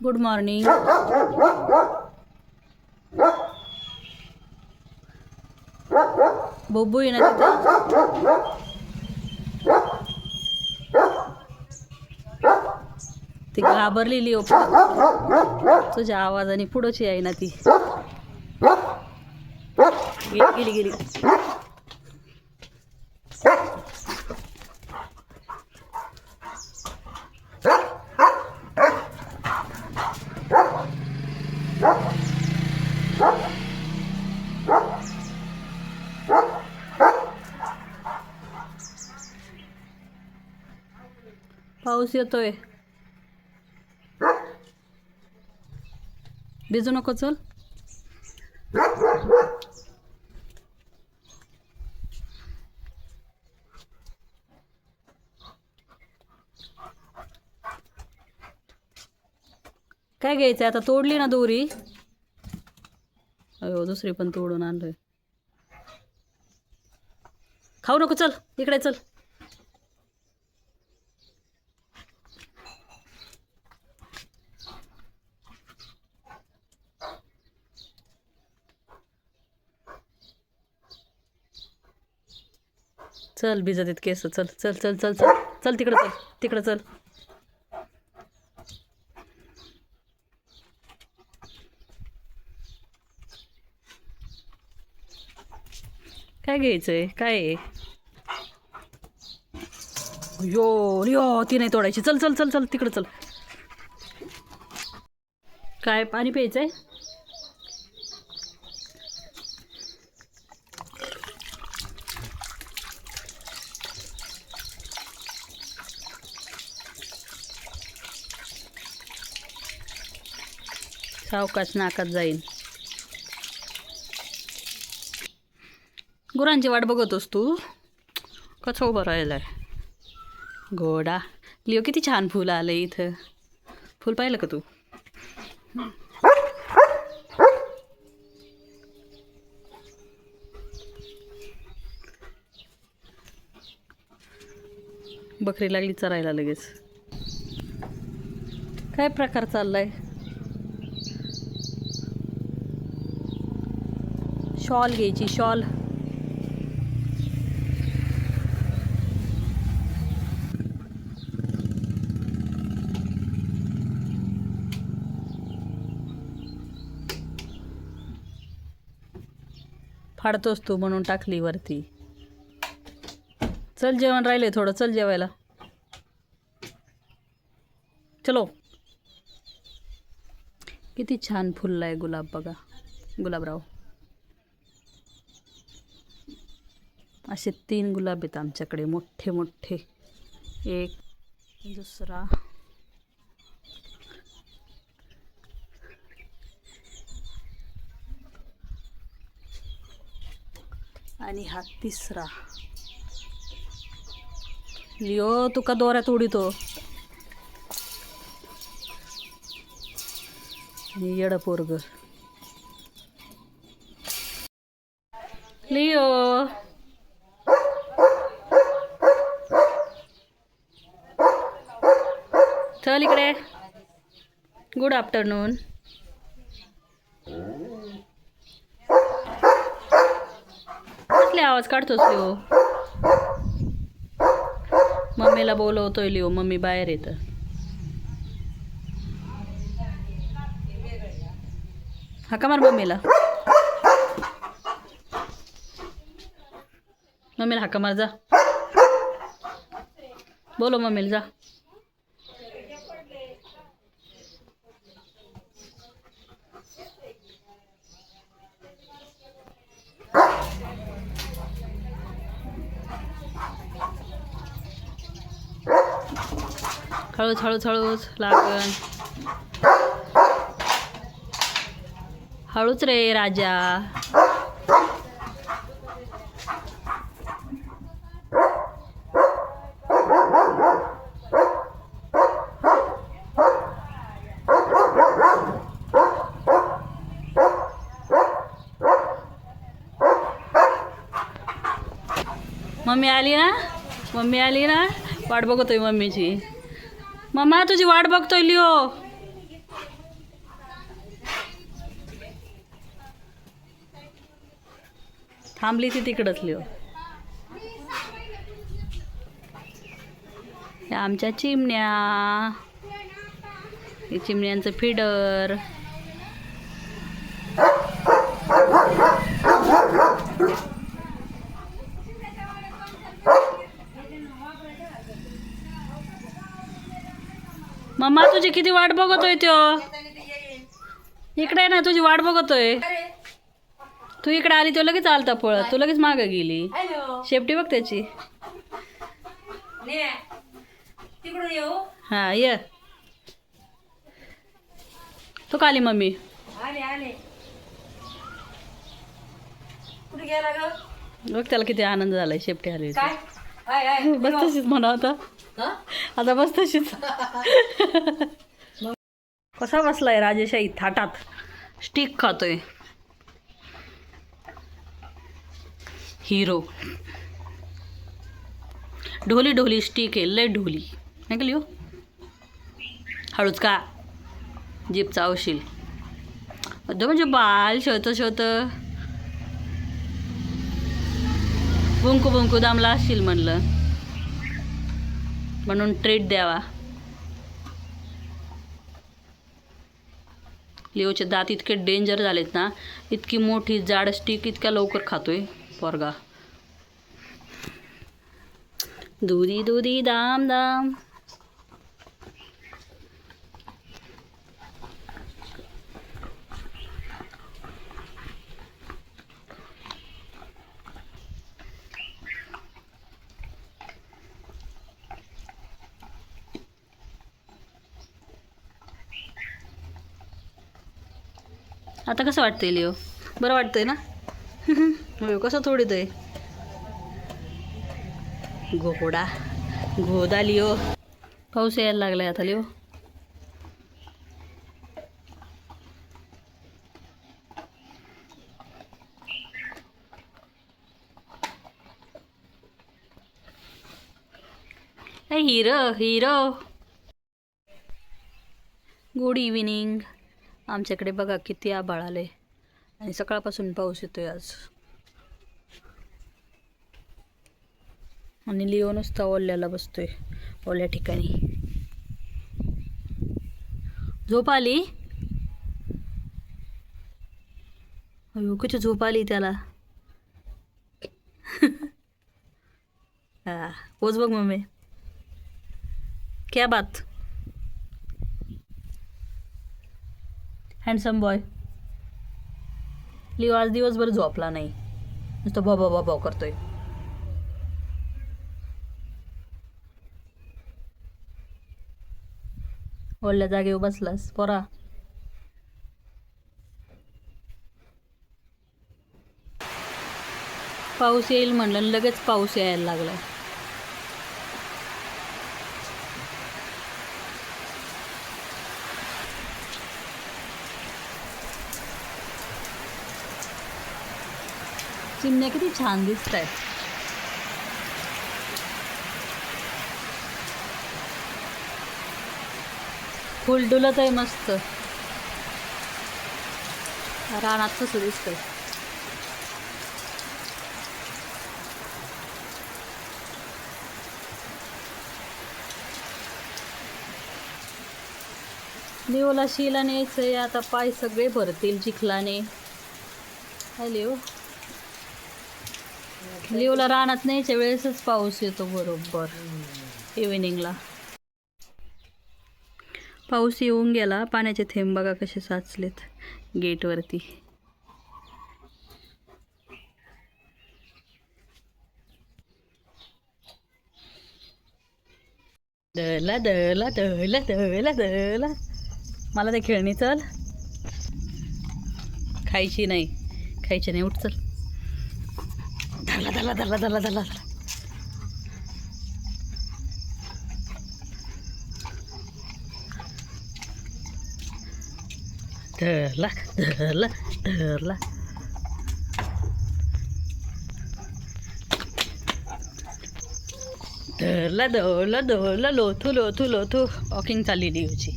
Good morning बोबू येणार ना तिथं ती घाबरलेली हो तुझ्या आवाजाने पुढची आहे ना ती गेली गेली गेली पाऊस येतोय. भिजू नको चल. काय घ्यायचं आता तोडली ना दोरी. अयो दुसरी पण तोडून आणलोय. खाऊ नको चल. इकडे चल. चल भिजत येत केस चल चल चल चल चल. चल तिकडं चल. तिकडं चल. काय घ्यायचंय? काय यो यो ती नाही तोडायची. चल चल चल चल तिकडं चल. काय पाणी प्यायचंय? सावकाश नाकात जाईन. गुरांची वाट बघतोस तू? कसं उभं राहिलाय? घोडा. लिओ किती छान फुलं आलं इथं. फुल पाहिलं का तू? बकरी लागली चरायला लगेच. काय प्रकार चाललाय? शॉल घ्यायची शॉल. फाडतोस तू म्हणून टाकली वरती. चल जेवण राहिले थोडं चल जेवायला. चलो. किती छान फुलला आहे गुलाब बघा गुलाबराव. असे तीन गुलाब आहेत आमच्याकडे मोठे मोठे. एक दुसरा. आणि हा तिसरा. लिओ तुका दोऱ्यात उडीतो? आणि येड पोरग. लिओ. चल इकडे. गुड आफ्टरनून कसले आवाज काढतोस लिओ? मम्मीला बोलवतोय लिओ मम्मी बाहेर येतं. हाका मार मम्मीला? मम्मीला हाका मार जा. बोलो मम्मीला जा. हळूच हळूच हळूच लागण. हळूच रे राजा. मम्मी आली ना? मम्मी आली ना? वाट बघतोय मम्मीची. मम्मा तुझी वाट बघतोय लिओ. थांबली ती तिकडंच लिओ. आमच्या चिमण्या. चिमण्यांचं फिडर मम्मा तुझी किती वाट बघतोय त्यो? इकडे आहे ना तुझी वाट बघतोय. तू इकडे आली तो लगेच आलता पळत. तू लगेच मागं गेली. शेपटी बघ त्याची. हा ये. तो काली मम्मी? बघ त्याला किती आनंद झालाय शेपटी आली होती. बस तशीच म्हणा आता. हं? आता बस तशीच. कसा बसलाय राजेशाही थाटात? स्टिक खातोय. हिरो. ढोली ढोली स्टिक आहे लय ढोली. नाही का लिओ? हळूच का जीप चावशील. अगं म्हणजे बाल शोत शोत बुंकू बुंकू दामला असशील म्हणलं. म्हणून ट्रीट द्यावा. लिओचे दात इतके डेंजर झालेत ना इतकी मोठी जाड स्टिक इतक्या लवकर खातोय पोरगा. दुधी दुधी दाम दाम. आता कसं वाटतंय लिओ? बरं वाटतंय ना? हो कसं थोडीत आहे? घोडा. घोदा लिओ. पाऊस यायला लागलाय आता Leo. Hero hero. Good evening आमच्याकडे बघा किती आभाळ आले आणि सकाळपासून पाऊस येतोय आज. आणि लिओ नुसता ओल्याला बसतोय ओल्या ठिकाणी. झोप आली? अयो किती झोप आली त्याला? हा पोच बघ मम्मी. क्या बात. हँडसम बॉय लिओ आज दिवसभर झोपला नाही. नुसतं बॉ बॉ करतोय. ओल्या जागेवर बसलास पोरा. पाऊस येईल म्हणलं लगेच पाऊस यायला लागला चिमण्या किती छान दिसत आहेत फुल डुलत आहे मस्त रानात कसं दिसतंय लिओला शिला न्यायचंय आता पाय सगळे भरतील चिखलाने हॅलो लिवला राहणार नाहीच्या वेळेसच पाऊस येतो बरोबर. इव्हिनिंगला पाऊस येऊन गेला पाण्याचे थेंब बघा कसे साचलेत गेटवरती. दळला दळला दळला दळला दळला. मला ते खेळणी चल. खायची नाही खायची नाही उठ चल. धरला धरला धरला धरला धरला धरला धरला ધરલા ધોલા ધોલા લોથું લોથું લોથું વોકિંગ ચાલી રહ્યું છે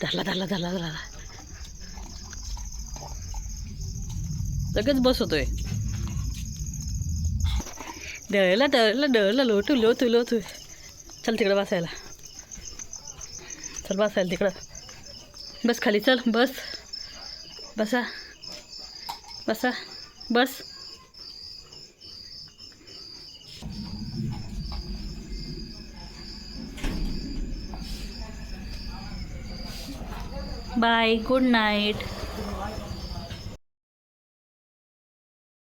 ધરલા ધરલા ધરલા ધરલા लगेच बसवतोय दळला दळला दळला लोटू लोटू लोटू. चल तिकडं बसायला. चल बसायला तिकडं. बस खाली चल बस. बसा. बसा. बस. Bye good night.